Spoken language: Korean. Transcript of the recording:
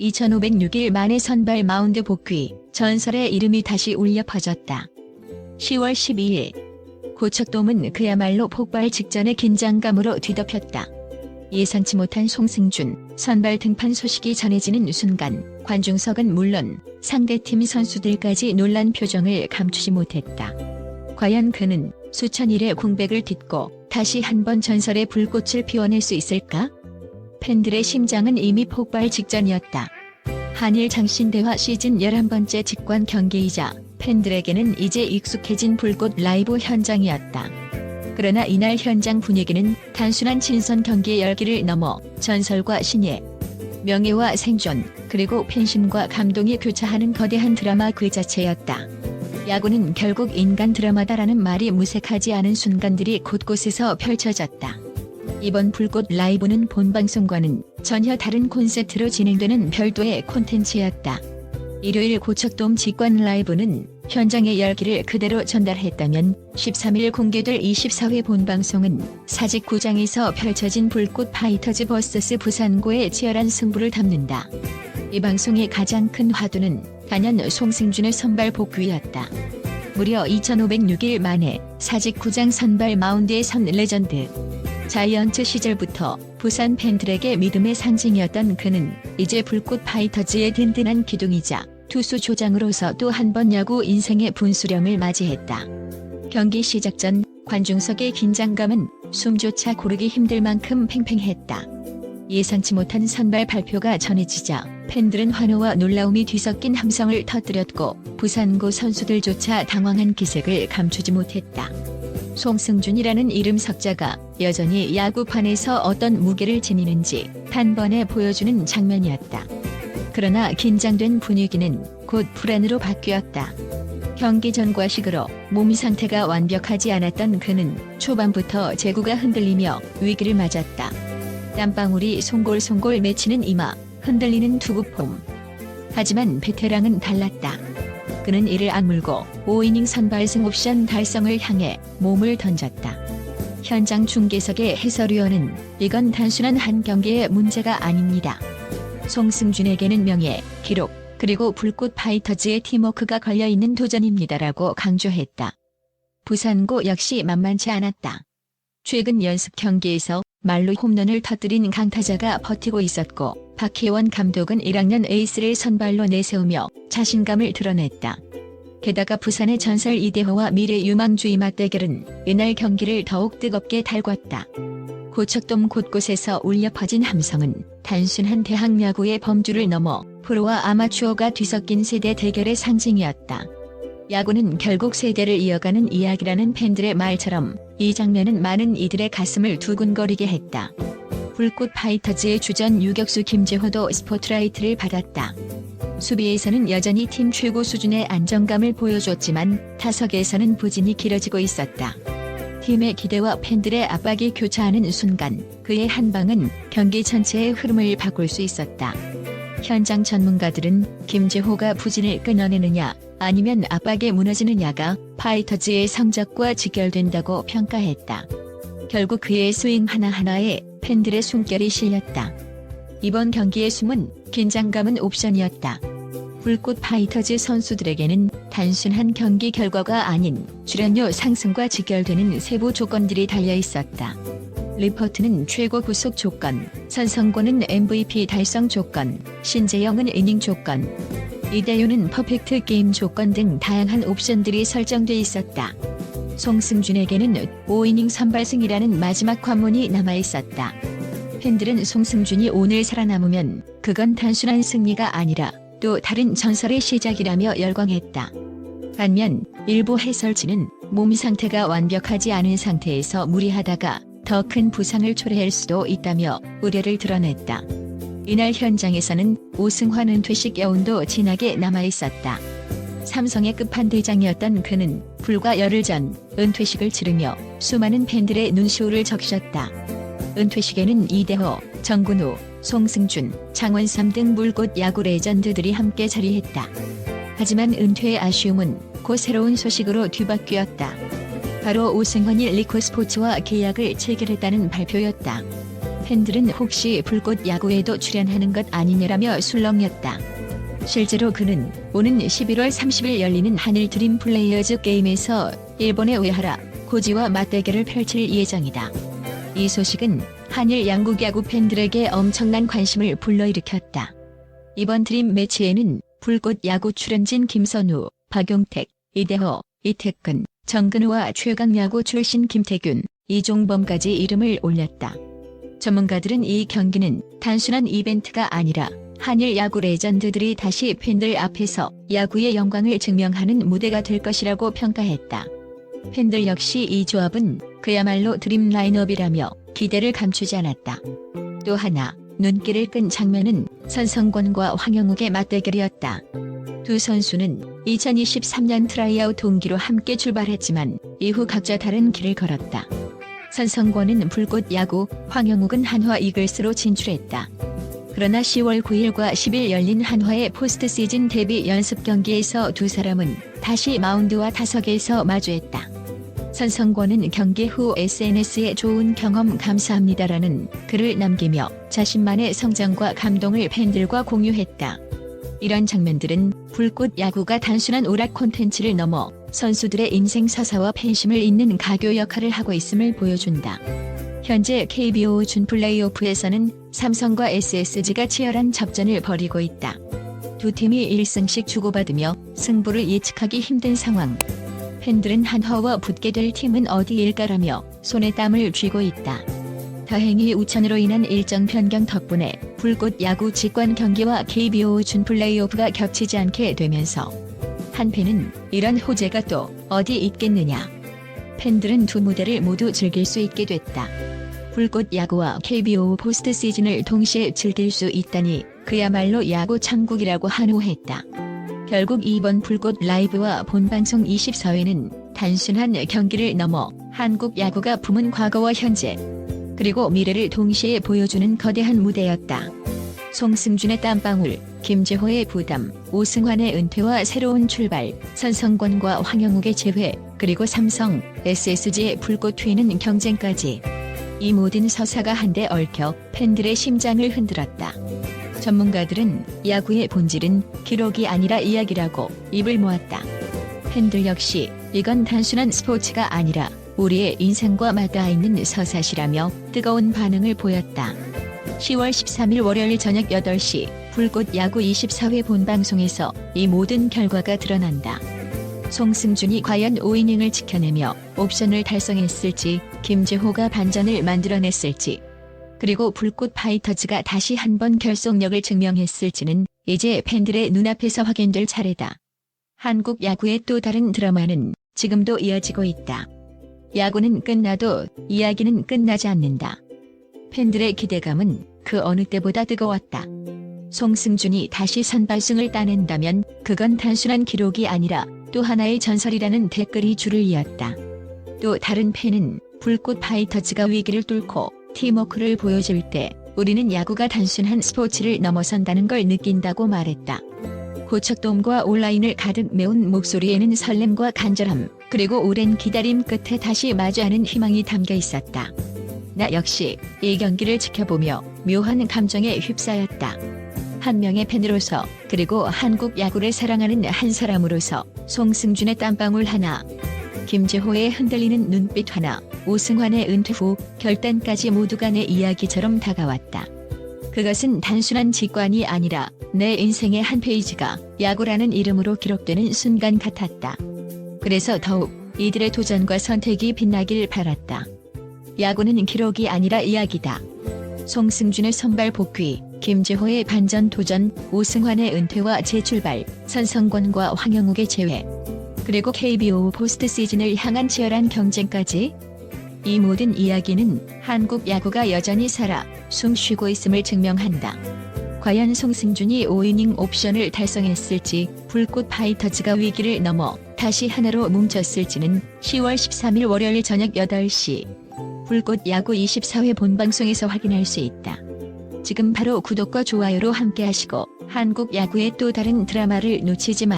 2506일 만에 선발 마운드 복귀, 전설의 이름이 다시 울려 퍼졌다. 10월 12일, 고척돔은 그야말로 폭발 직전의 긴장감으로 뒤덮였다. 예상치 못한 송승준, 선발 등판 소식이 전해지는 순간, 관중석은 물론 상대팀 선수들까지 놀란 표정을 감추지 못했다. 과연 그는 수천 일의 공백을 딛고 다시 한번 전설의 불꽃을 피워낼 수 있을까? 팬들의 심장은 이미 폭발 직전이었다. 한일 장신대화 시즌 11번째 직관 경기이자 팬들에게는 이제 익숙해진 불꽃 라이브 현장이었다. 그러나 이날 현장 분위기는 단순한 친선 경기의 열기를 넘어 전설과 신예, 명예와 생존, 그리고 팬심과 감동이 교차하는 거대한 드라마 그 자체였다. 야구는 결국 인간 드라마다라는 말이 무색하지 않은 순간들이 곳곳에서 펼쳐졌다. 이번 불꽃 라이브는 본 방송과는 전혀 다른 콘셉트로 진행되는 별도의 콘텐츠였다. 일요일 고척돔 직관 라이브는 현장의 열기를 그대로 전달했다면 13일 공개될 24회 본방송은 사직 구장에서 펼쳐진 불꽃 파이터즈 vs 부산고의 치열한 승부를 담는다. 이 방송의 가장 큰 화두는 단연 송승준의 선발 복귀였다. 무려 2506일 만에 사직 구장 선발 마운드에 선 레전드. 자이언츠 시절부터 부산 팬들에게 믿음의 상징이었던 그는 이제 불꽃 파이터즈의 든든한 기둥이자 투수 조장으로서 또 한 번 야구 인생의 분수령을 맞이했다. 경기 시작 전 관중석의 긴장감은 숨조차 고르기 힘들 만큼 팽팽했다. 예상치 못한 선발 발표가 전해지자 팬들은 환호와 놀라움이 뒤섞인 함성을 터뜨렸고 부산고 선수들조차 당황한 기색을 감추지 못했다. 송승준이라는 이름 석자가 여전히 야구판에서 어떤 무게를 지니는지 단번에 보여주는 장면이었다. 그러나 긴장된 분위기는 곧 불안으로 바뀌었다. 경기 전과 식으로 몸 상태가 완벽하지 않았던 그는 초반부터 제구가 흔들리며 위기를 맞았다. 땀방울이 송골송골 맺히는 이마, 흔들리는 투구폼. 하지만 베테랑은 달랐다. 그는 이를 악물고 5이닝 선발승 옵션 달성을 향해 몸을 던졌다. 현장 중계석의 해설위원은 이건 단순한 한 경기의 문제가 아닙니다. 송승준에게는 명예, 기록, 그리고 불꽃 파이터즈의 팀워크가 걸려있는 도전입니다라고 강조했다. 부산고 역시 만만치 않았다. 최근 연습 경기에서 말로 홈런을 터뜨린 강타자가 버티고 있었고 박혜원 감독은 1학년 에이스를 선발로 내세우며 자신감을 드러냈다. 게다가 부산의 전설 이대호와 미래 유망주의 맞대결은 이날 경기를 더욱 뜨겁게 달궜다. 고척돔 곳곳에서 울려 퍼진 함성은 단순한 대학 야구의 범주를 넘어 프로와 아마추어가 뒤섞인 세대 대결의 상징이었다. 야구는 결국 세대를 이어가는 이야기라는 팬들의 말처럼 이 장면은 많은 이들의 가슴을 두근거리게 했다. 불꽃 파이터즈의 주전 유격수 김재호도 스포트라이트를 받았다. 수비에서는 여전히 팀 최고 수준의 안정감을 보여줬지만 타석에서는 부진이 길어지고 있었다. 팀의 기대와 팬들의 압박이 교차하는 순간 그의 한 방은 경기 전체의 흐름을 바꿀 수 있었다. 현장 전문가들은 김재호가 부진을 끊어내느냐 아니면 압박에 무너지느냐가 파이터즈의 성적과 직결된다고 평가했다. 결국 그의 스윙 하나하나에 팬들의 숨결이 실렸다. 이번 경기의 숨은 긴장감은 옵션이었다. 불꽃 파이터즈 선수들에게는 단순한 경기 결과가 아닌 출연료 상승과 직결되는 세부 조건들이 달려 있었다. 리퍼트는 최고 구속 조건, 선성권은 MVP 달성 조건, 신재영은 이닝 조건, 이대효는 퍼펙트 게임 조건 등 다양한 옵션들이 설정돼 있었다. 송승준에게는 5이닝 선발승이라는 마지막 관문이 남아 있었다. 팬들은 송승준이 오늘 살아남으면 그건 단순한 승리가 아니라 또 다른 전설의 시작이라며 열광했다. 반면 일부 해설진은 몸 상태가 완벽하지 않은 상태에서 무리하다가 더 큰 부상을 초래할 수도 있다며 우려를 드러냈다. 이날 현장에서는 오승환 은퇴식 여운도 진하게 남아 있었다. 삼성의 끝판대장이었던 그는 불과 열흘 전 은퇴식을 치르며 수많은 팬들의 눈시울을 적셨다. 은퇴식에는 이대호, 정근우, 송승준, 장원삼 등 물꽃 야구 레전드들이 함께 자리했다. 하지만 은퇴의 아쉬움은 곧 새로운 소식으로 뒤바뀌었다. 바로 오승환이 리코 스포츠와 계약을 체결했다는 발표였다. 팬들은 혹시 불꽃 야구에도 출연하는 것 아니냐라며 술렁였다. 실제로 그는 오는 11월 30일 열리는 한일 드림 플레이어즈 게임에서 일본의 우에하라 고지와 맞대결을 펼칠 예정이다. 이 소식은 한일 양국 야구 팬들에게 엄청난 관심을 불러일으켰다. 이번 드림 매치에는 불꽃 야구 출연진 김선우, 박용택, 이대호, 이태근, 정근우와 최강 야구 출신 김태균, 이종범까지 이름을 올렸다. 전문가들은 이 경기는 단순한 이벤트가 아니라 한일 야구 레전드들이 다시 팬들 앞에서 야구의 영광을 증명하는 무대가 될 것이라고 평가했다. 팬들 역시 이 조합은 그야말로 드림 라인업이라며 기대를 감추지 않았다. 또 하나 눈길을 끈 장면은 선성권과 황영욱의 맞대결이었다. 두 선수는 2023년 트라이아웃 동기로 함께 출발했지만 이후 각자 다른 길을 걸었다. 선성권은 불꽃 야구, 황영욱은 한화 이글스로 진출했다. 그러나 10월 9일과 10일 열린 한화의 포스트 시즌 데뷔 연습 경기에서 두 사람은 다시 마운드와 타석에서 마주했다. 선성권은 경기 후 SNS에 좋은 경험 감사합니다라는 글을 남기며 자신만의 성장과 감동을 팬들과 공유했다. 이런 장면들은 불꽃 야구가 단순한 오락 콘텐츠를 넘어 선수들의 인생 서사와 팬심을 잇는 가교 역할을 하고 있음을 보여준다. 현재 KBO 준 플레이오프에서는 삼성과 SSG가 치열한 접전을 벌이고 있다. 두 팀이 1승씩 주고받으며 승부를 예측하기 힘든 상황. 팬들은 한화와 붙게 될 팀은 어디일까라며 손에 땀을 쥐고 있다. 다행히 우천으로 인한 일정 변경 덕분에 불꽃 야구 직관 경기와 KBO 준 플레이오프가 겹치지 않게 되면서 한팬은 이런 호재가 또 어디 있겠느냐. 팬들은 두 무대를 모두 즐길 수 있게 됐다. 불꽃 야구와 KBO 포스트 시즌을 동시에 즐길 수 있다니 그야말로 야구 천국이라고 한호했다. 결국 이번 불꽃 라이브와 본방송 24회는 단순한 경기를 넘어 한국 야구가 품은 과거와 현재 그리고 미래를 동시에 보여주는 거대한 무대였다. 송승준의 땀방울, 김재호의 부담, 오승환의 은퇴와 새로운 출발, 선성권과 황영욱의 재회, 그리고 삼성, SSG의 불꽃 튀는 경쟁까지 이 모든 서사가 한데 얽혀 팬들의 심장을 흔들었다. 전문가들은 야구의 본질은 기록이 아니라 이야기라고 입을 모았다. 팬들 역시 이건 단순한 스포츠가 아니라 우리의 인생과 맞닿아 있는 서사시라며 뜨거운 반응을 보였다. 10월 13일 월요일 저녁 8시 불꽃 야구 24회 본방송에서 이 모든 결과가 드러난다. 송승준이 과연 5이닝을 지켜내며 옵션을 달성했을지, 김재호가 반전을 만들어냈을지, 그리고 불꽃 파이터즈가 다시 한번 결속력을 증명했을지는 이제 팬들의 눈앞에서 확인될 차례다. 한국 야구의 또 다른 드라마는 지금도 이어지고 있다. 야구는 끝나도 이야기는 끝나지 않는다. 팬들의 기대감은 그 어느 때보다 뜨거웠다. 송승준이 다시 선발승을 따낸다면 그건 단순한 기록이 아니라 또 하나의 전설이라는 댓글이 줄을 이었다. 또 다른 팬은 불꽃 파이터즈가 위기를 뚫고 팀워크를 보여줄 때 우리는 야구가 단순한 스포츠를 넘어선다는 걸 느낀다고 말했다. 고척돔과 온라인을 가득 메운 목소리에는 설렘과 간절함, 그리고 오랜 기다림 끝에 다시 마주하는 희망이 담겨 있었다. 나 역시 이 경기를 지켜보며 묘한 감정에 휩싸였다. 한 명의 팬으로서 그리고 한국 야구를 사랑하는 한 사람으로서 송승준의 땀방울 하나, 김재호의 흔들리는 눈빛 하나, 오승환의 은퇴 후 결단까지 모두가 내 이야기처럼 다가왔다. 그것은 단순한 직관이 아니라 내 인생의 한 페이지가 야구라는 이름으로 기록되는 순간 같았다. 그래서 더욱 이들의 도전과 선택이 빛나길 바랐다. 야구는 기록이 아니라 이야기다. 송승준의 선발 복귀, 김재호의 반전 도전, 오승환의 은퇴와 재출발, 선성권과 황영욱의 재회, 그리고 KBO 포스트 시즌을 향한 치열한 경쟁까지 이 모든 이야기는 한국 야구가 여전히 살아 숨 쉬고 있음을 증명한다. 과연 송승준이 5이닝 옵션을 달성했을지 불꽃 파이터즈가 위기를 넘어 다시 하나로 뭉쳤을지는 10월 13일 월요일 저녁 8시 불꽃 야구 24회 본방송에서 확인할 수 있다. 지금 바로 구독과 좋아요로 함께하시고 한국 야구의 또 다른 드라마를 놓치지 마.